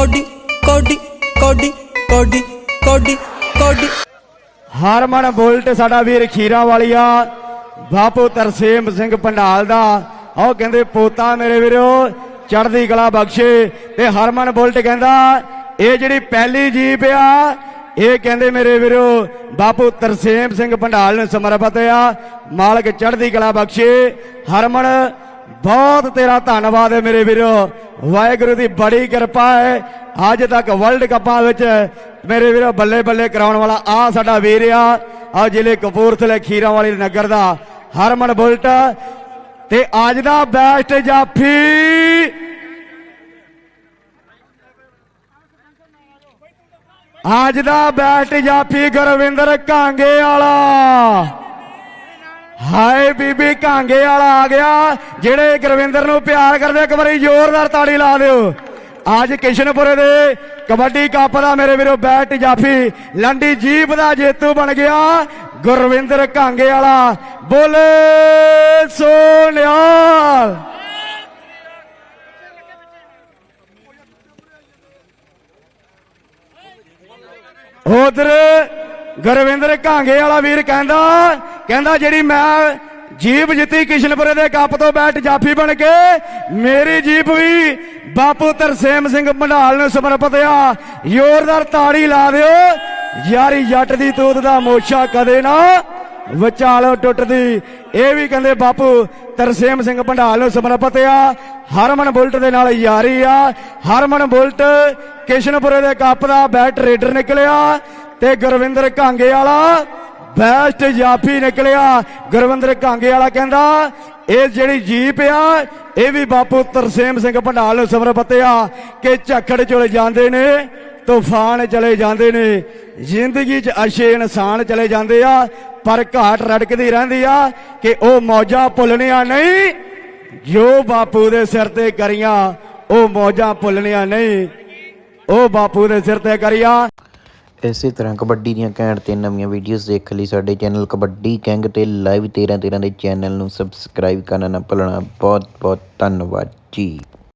Cody ਕੋਡੀ ਕੋਡੀ ਕੋਡੀ ਕੋਡੀ ਕੋਡੀ। ਹਰਮਨ ਬੁਲਟ ਸਾਡਾ ਵੀਰ ਖੀਰਾ ਵਾਲੀਆ ਬਾਪੂ ਤਰਸੇਮ ਸਿੰਘ ਪੰਡਾਲ ਦਾ। ਉਹ ਕਹਿੰਦੇ, ਪੋਤਾ ਮੇਰੇ ਵੀਰੋ, ਚੜ੍ਹਦੀ ਕਲਾ ਬਖਸ਼ੇ। ਤੇ ਹਰਮਨ ਬੁਲਟ ਕਹਿੰਦਾ, ਇਹ ਜਿਹੜੀ ਪਹਿਲੀ ਜੀਪ ਆ, ਇਹ ਕਹਿੰਦੇ ਮੇਰੇ ਵੀਰੋ, ਬਾਪੂ ਤਰਸੇਮ ਸਿੰਘ ਪੰਡਾਲ ਨੂੰ ਸਮਰਪਿਤ ਆ। ਮਾਲਕ ਚੜ੍ਹਦੀ ਕਲਾ ਬਖਸ਼ੇ। ਹਰਮਨ, ਬਹੁਤ ਤੇਰਾ ਧੰਨਵਾਦ ਹੈ ਮੇਰੇ ਵੀਰੋ। ਵਾਹਿਗੁਰੂ ਦੀ ਬੜੀ ਕਿਰਪਾ ਹੈ। ਅੱਜ ਤੱਕ ਵਰਲਡ ਕੱਪਾਂ ਵਿੱਚ ਮੇਰੇ ਵੀਰੋ ਬੱਲੇ ਬੱਲੇ ਕਰਾਉਣ ਵਾਲਾ ਆ ਸਾਡਾ ਵੀਰ ਆ। ਆ ਜ਼ਿਲ੍ਹੇ ਕਪੂਰਥਲੇ ਖੀਰਾਂ ਵਾਲੀ ਨਗਰ ਦਾ ਹਰਮਨ ਬੁਲਟ। ਤੇ ਅੱਜ ਦਾ ਬੈਸਟ ਜਾਫੀ। ਅੱਜ ਦਾ ਬੈਸਟ ਜਾਫੀ ਗੁਰਵਿੰਦਰ ਕਾਂਗੇ ਵਾਲਾ ਹਾਏ ਬੀਬੀ ਕਾਂਗੇ ਵਾਲਾ ਆ ਗਿਆ, ਜਿਹੜੇ ਗੁਰਵਿੰਦਰ ਨੂੰ ਪਿਆਰ ਕਰਦੇ, ਇੱਕ ਵਾਰੀ ਜ਼ੋਰਦਾਰ ਤਾੜੀ ਲਾ ਦਿਓ। ਅੱਜ ਕਿਸ਼ਨਪੁਰੇ ਦੇ ਕਬੱਡੀ ਕੱਪ ਦਾ ਮੇਰੇ ਵੀਰੋ ਬੈਟ ਜਾਫੀ, ਲੰਡੀ ਜੀਪ ਦਾ ਜੇਤੂ ਬਣ ਗਿਆ, ਗੁਰਵਿੰਦਰ ਕਾਂਗੇ ਵਾਲਾ। ਬੋਲੇ ਸੋਨਿਆਲ ਉਧਰ ਗੁਰਵਿੰਦਰ ਕਾਂਗੇ ਵਾਲਾ ਵੀਰ ਕਹਿੰਦਾ ਕਹਿੰਦਾ ਜਿਹੜੀ ਮੈਂ ਜੀਪ ਜਿੱਤੀ ਕਿਸ਼ਨਪੁਰੇ ਦੇ ਕੱਪ ਤੋਂ ਬੈਠ ਜਾਫੀ ਬਣ ਕੇ, ਮੇਰੀ ਜੀਪ ਵੀ ਬਾਪੂ ਤਰਸੇਮ ਸਿੰਘ ਮੰਡਾਲ ਨੂੰ ਸਮਰਪਿਤ ਆ। ਜ਼ੋਰਦਾਰ ਤਾੜੀ ਲਾ ਦਿਓ। ਯਾਰੀ ਜੱਟ ਦੀ ਤੂਤ ਦਾ ਮੋਸ਼ਾ ਕਦੇ ਨਾ ਵਿਚਾਲੋ ਟੁੱਟਦੀ। ਇਹ ਵੀ ਕਹਿੰਦੇ ਬਾਪੂ ਤਰਸੇਮ ਸਿੰਘ ਭੰਡਾਲ ਨੂੰ ਸਮਰਪਿਤ ਆ। ਹਰਮਨ ਬੁਲਟ ਦੇ ਨਾਲ ਯਾਰੀ ਆ। ਹਰਮਨ ਬੁਲਟ ਕਿਸ਼ਨਪੁਰੇ ਦੇ ਕੱਪ ਦਾ ਬੈਟ ਰੇਡਰ ਨਿਕਲਿਆ ਤੇ ਗੁਰਵਿੰਦਰ ਕਾਂਗੇ ਵਾਲਾ ਬੈਸਟ ਜਾਫੀ ਨਿਕਲਿਆ। ਗੁਰਵਿੰਦਰ ਕਾਂਗੇ ਵਾਲਾ ਕਹਿੰਦਾ, ਇਹ ਜਿਹੜੀ ਜੀਪ ਆ, ਇਹ ਵੀ ਬਾਪੂ ਤਰਸੇਮ ਸਿੰਘ ਭੰਡਾਲ ਨੂੰ ਸਮਰਪਿਤ ਆ ਕਿ ਝੱਖੜ ਚਲੇ ਜਾਂਦੇ ਨੇ, ਤੂਫਾਨ ਚਲੇ ਜਾਂਦੇ ਨੇ। ਜ਼ਿੰਦਗੀ 'ਚ ਅਛੇ ਇਨਸਾਨ ਚਲੇ ਜਾਂਦੇ ਆ, ਪਰ ਘਾਟ ਰੜਕਦੀ ਰਹਿੰਦੀ ਆ ਕਿ ਉਹ ਮੌਜਾਂ ਭੁੱਲਣੀਆਂ ਨਹੀਂ। ਜੋ ਬਾਪੂ ਦੇ ਸਿਰ ਤੇ ਕਰੀਆਂ, ਉਹ ਮੌਜਾਂ ਭੁੱਲਣੀਆਂ ਨਹੀਂ। ਉਹ ਬਾਪੂ ਦੇ ਸਿਰ ਤੇ ਕਰੀਆਂ। ਇਸੇ ਤਰ੍ਹਾਂ ਕਬੱਡੀ ਦੀਆਂ ਘੈਂਟ ਤੇ ਨਵੀਆਂ ਵੀਡੀਓਜ਼ ਦੇਖਣ ਲਈ ਸਾਡੇ ਚੈਨਲ ਕਬੱਡੀ ਕਿੰਗ ਤੇ ਲਾਈਵ 13 13 ਦੇ ਚੈਨਲ ਨੂੰ ਸਬਸਕ੍ਰਾਈਬ ਕਰਨਾ ਨਾ ਭੁੱਲਣਾ। ਬਹੁਤ ਬਹੁਤ ਧੰਨਵਾਦ ਜੀ।